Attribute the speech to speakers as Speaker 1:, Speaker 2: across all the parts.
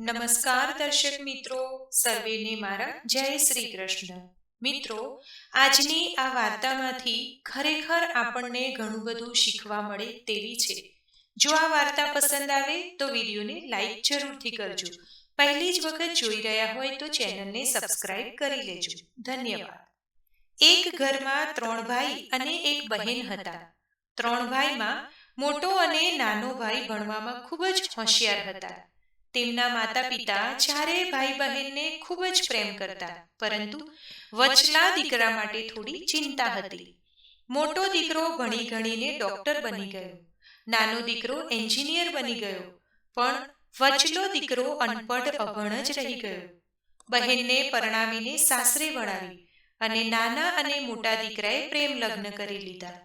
Speaker 1: નમસ્કાર દર્શક મિત્રો, સર્વેને મારા જય શ્રી કૃષ્ણ. મિત્રો, આજની આ વાર્તામાંથી ખરેખર આપણને ઘણું બધું શીખવા મળે તેવી છે. જો આ વાર્તા પસંદ આવે તો વિડીયોને લાઈક જરૂરથી કરજો. પહેલી જ વખત જોઈ રહ્યા હોય તો ચેનલને સબસ્ક્રાઇબ કરી લેજો. ધન્યવાદ. એક ઘરમાં ત્રણ ભાઈ અને એક બહેન હતા. ત્રણ ભાઈમાં મોટો અને નાનો ભાઈ ભણવામાં ખૂબ જ હોશિયાર હતા. તેમના માતા પિતા ચારે ભાઈ બહેનને ખૂબ જ પ્રેમ કરતા, પરંતુ વચલા દીકરા માટે થોડી ચિંતા હતી. મોટો દીકરો ભણી ગણીને ડોક્ટર બની ગયો. નાનો દીકરો એન્જિનિયર બની ગયો, પણ વચલો દીકરો અનપઢ, અભણ જ રહી ગયો. બહેનને પરણાવીને સાસરે વળાવી અને નાના અને મોટા દીકરાએ પ્રેમ લગ્ન કરી લીધા.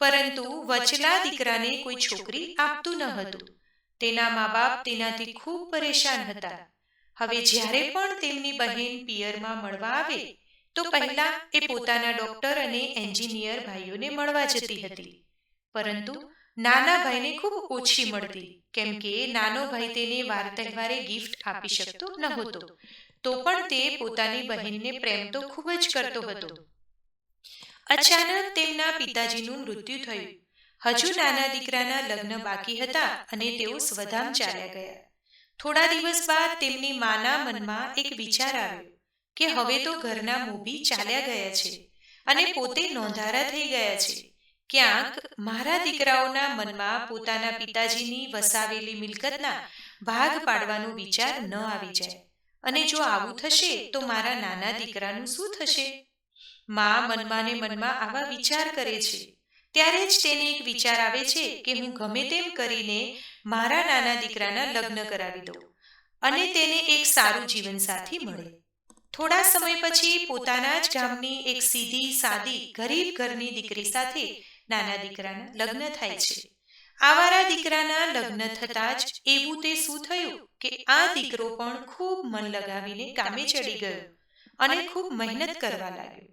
Speaker 1: પરંતુ વચલા દીકરાને કોઈ છોકરી આપતું ન હતું. તેના મા બાપ તેનાથી ખૂબ પરેશાન હતા. હવે જ્યારે પણ તેમની બહેન પિયરમાં મળવા આવે, તો પહેલા એ પોતાના ડોક્ટર અને એન્જિનિયર ભાઈઓને મળવા જતી હતી. પરંતુ નાના ભાઈને ખૂબ ઓછી મળતી, કેમ કે નાનો ભાઈ તેને વાર તહેવારે ગિફ્ટ આપી શકતો નહોતો. તો પણ તે પોતાની બહેનને પ્રેમ તો ખૂબ જ કરતો હતો. અચાનક તેમના પિતાજીનું મૃત્યુ થયું. હજુ નાના દીકરાના લગ્ન બાકી હતા અને તેઓ સ્વધામ ચાલ્યા ગયા. થોડા દિવસ બાદ તેમની માના મનમાં એક વિચાર આવ્યો કે હવે તો ઘરના મોભી ચાલ્યા ગયા છે અને પોતે નોંધારા થઈ ગયા છે. ક્યાંક મારા દીકરાઓના મનમાં પોતાના પિતાજીની વસાવેલી મિલકતના ભાગ પાડવાનો વિચાર ન આવી જાય અને જો આવું થશે તો મારા નાના દીકરાનું શું થશે? મા મનમાં ને મનમાં આવા વિચાર કરે છે. ત્યારે જ તેને એક વિચાર આવે છે કે હું ગમે તેમ કરીને મારા નાના દીકરાના લગ્ન કરાવી દઉં અને તેને એક સારું જીવનસાથી મળે. થોડા સમય પછી પોતાના જ ગામની એક સીધી, સાદી, ગરીબ ઘરની દીકરી સાથે નાના દીકરાના લગ્ન થાય છે. આવારા દીકરાના લગ્ન થતાં જ એવું તે શું થયું કે આ દીકરો પણ ખૂબ મન લગાવીને કામે ચડી ગયો અને ખૂબ મહેનત કરવા લાગ્યો.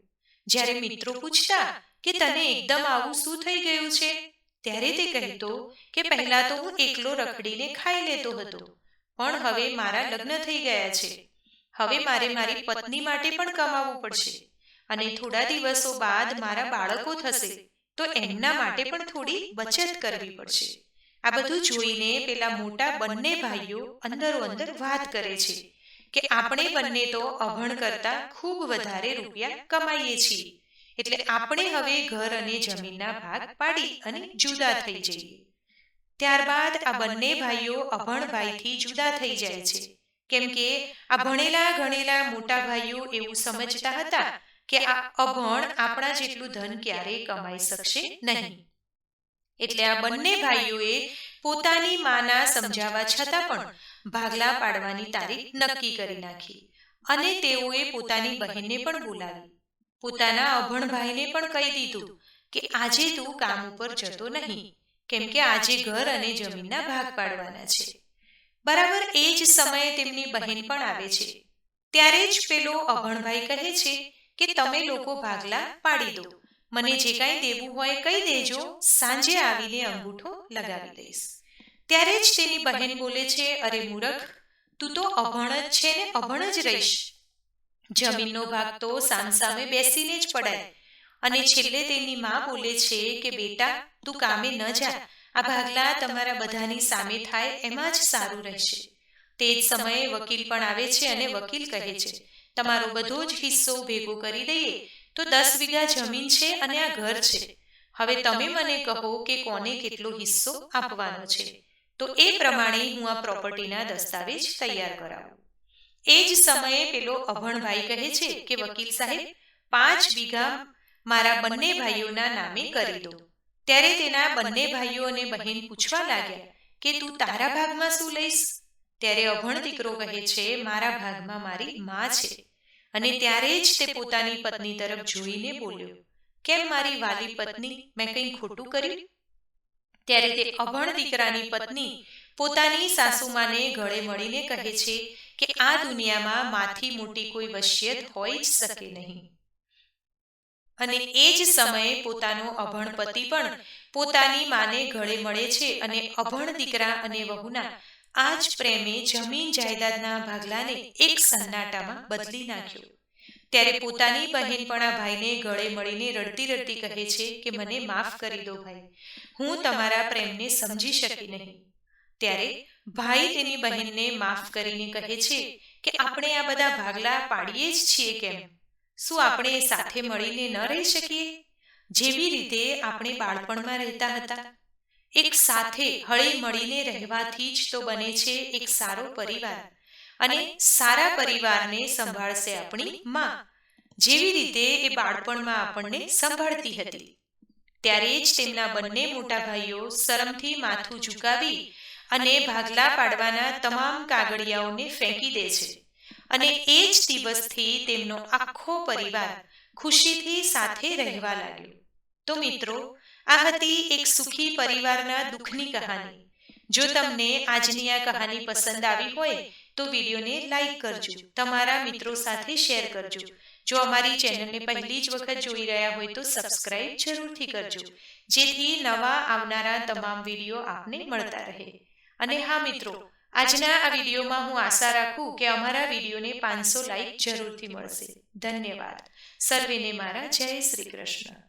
Speaker 1: જ્યારે મિત્રો પૂછતા કે તને એકદમ આવું શું થઈ ગયું છે? ત્યારે તે કહેતો કે પહેલા તો હું એકલો રખડીને ખાઈ લેતો હતો. પણ હવે મારા લગ્ન થઈ ગયા છે. હવે મારે મારી પત્ની માટે પણ કમાવવું પડશે. અને થોડા દિવસો બાદ મારા બાળકો થશે તો એમના માટે પણ થોડી બચત કરવી પડશે. આ બધું જોઈને પેલા મોટા બંને ભાઈઓ અંદરો અંદર વાત કરે છે કે આપણે બંને તો અભણ કરતા ખૂબ વધારે રૂપિયા કમાઈએ છીએ એટલે આપણે હવે ઘર અને જમીનના ભાગ પાડી અને જુદા થઈ જઈએ. ત્યારબાદ આ બંને ભાઈઓ અભણભાઈથી જુદા થઈ જાય છે. કેમ કે આ ભણેલા ગણેલા મોટા ભાઈઓ એવું સમજતા હતા કે આ અભણ આપણા જેટલું ધન ક્યારેય કમાઈ શકશે નહીં. એટલે આ બંને ભાઈઓએ પોતાની માના સમજાવવા છતાં પણ ભાગલા પાડવાની તારીખ નક્કી કરી નાખી અને તેઓએ પોતાની બહેનને પણ બોલાવી. પોતાના અભણ પણ કહી દીધું કે આજે તું કામ ઉપર જતો નહીં, કેમ કે આજે ઘર અને જમીનના ભાગ પાડવાના છે. બરાબર એ જ સમયે તેમની બહેન પણ આવે છે. ત્યારે જ પેલો અભણભાઈ કહે છે કે તમે લોકો ભાગલા પાડી દો. મને જે કાંઈ દેવું હોય કહી દેજો, સાંજે આવીને અંગૂઠો લગાવી દઈશ. ત્યારે જ તેની બહેન બોલે છે, અરે મૂરખ, તું તો અભણ જ છે ને અભણ જ રહીશ. જમીનનો ભાગ તો સામસામે બેસીને જ પડાય. અને છેલ્લે તેની માં બોલે છે કે, બેટા, તું કામે ન જા. આ ભાગલા તમારા બધાની સામે થાય, એમાં જ સારું રહેશે. તે જ સમયે વકીલ પણ આવે છે અને વકીલ કહે છે, તમારો બધો જ હિસ્સો ભેગો કરી દઈએ, તો દસ વીઘા જમીન છે અને આ ઘર છે. હવે તમે મને કહો કે કોને કેટલો હિસ્સો આપવાનો છે. તો એ પ્રમાણે હું આ પ્રોપર્ટીના દસ્તાવેજ તૈયાર કરાવું. એ જ સમયે પેલો અભણભાઈ કહે છે કે વકીલ સાહેબ, પાંચ વીઘા મારા બંને ભાઈઓના નામે કરી દો. ત્યારે તેના બંને ભાઈઓ અને બહેન પૂછવા લાગ્યા કે તું તારા ભાગમાં શું લઈશ? ત્યારે અભણ દીકરો કહે છે, મારા ભાગમાં મારી માં છે. અને ત્યારે જ તે પોતાની પત્ની તરફ જોઈને બોલ્યો, કેમ મારી વાલી પત્ની? મેં કંઈ ખોટું કર્યું? ત્યારે તે અભણ દીકરાની પત્ની પોતાની સાસુમાને ગળે મળીને કહે છે કે આ દુનિયામાં માથી મોટી કોઈ વસિયત હોઈ જ શકે નહીં. અને એ જ સમયે પોતાનો અભણ પતિ પણ પોતાની માને ગળે મળે છે અને અભણ દીકરા અને વહુના આ જ પ્રેમે જમીન જાયદાદના ભાગલાને એક સન્નાટામાં બદલી નાખ્યો. ત્યારે પોતાની બહેન પણ ભાઈને ગળે મળીને રડતી રડતી કહે છે કે, મને માફ કરી દો ભાઈ. હું તમારા પ્રેમને સમજી શકી નહીં. ત્યારે ભાઈ તેની બહેનને માફ કરીને કહે છે કે આપણે આ બધા ભાગલા પાડીએ જ છીએ કેમ? શું આપણે સાથે મળીને ન રહી શકીએ? જેવી રીતે આપણે બાળપણમાં રહેતા હતા. એક સાથે હળી મળીને રહેવાથી જ તો બને છે એક સારો પરિવાર. અને સારા પરિવારને સંભાળશે આપણી માં, જેવી રીતે એ બાળપણમાં આપણને સંભાળતી હતી. ત્યારે જ તેમના બંને મોટા ભાઈઓ શરમથી માથું ઝુકાવી અને ભાગલા પાડવાના તમામ કાગળિયાઓને ફેંકી દે છે. અને એ જ દિવસથી તેમનો આખો પરિવાર ખુશીથી સાથે રહેવા લાગ્યો. તો મિત્રો, આ હતી એક સુખી પરિવારના દુઃખની કહાની. જો તમને આજની આ કહાની પસંદ આવી હોય, તો વિડીયોને લાઈક કરજો. તમારા મિત્રો સાથે શેર કરજો. જો અમારી ચેનલને પહેલી જ વખત જોઈ રહ્યા હોય તો સબસ્ક્રાઇબ જરૂરથી કરજો. જેથી નવા આવનારા તમામ વીડિયો આપને મળતા રહે. અને હા, મિત્રો, આજના આ વિડીયોમાં હું આશા રાખું કે અમારા વિડીયોને પાંચસો લાઈક જરૂરથી મળશે. ધન્યવાદ. સર્વેને મારા જય શ્રી કૃષ્ણ.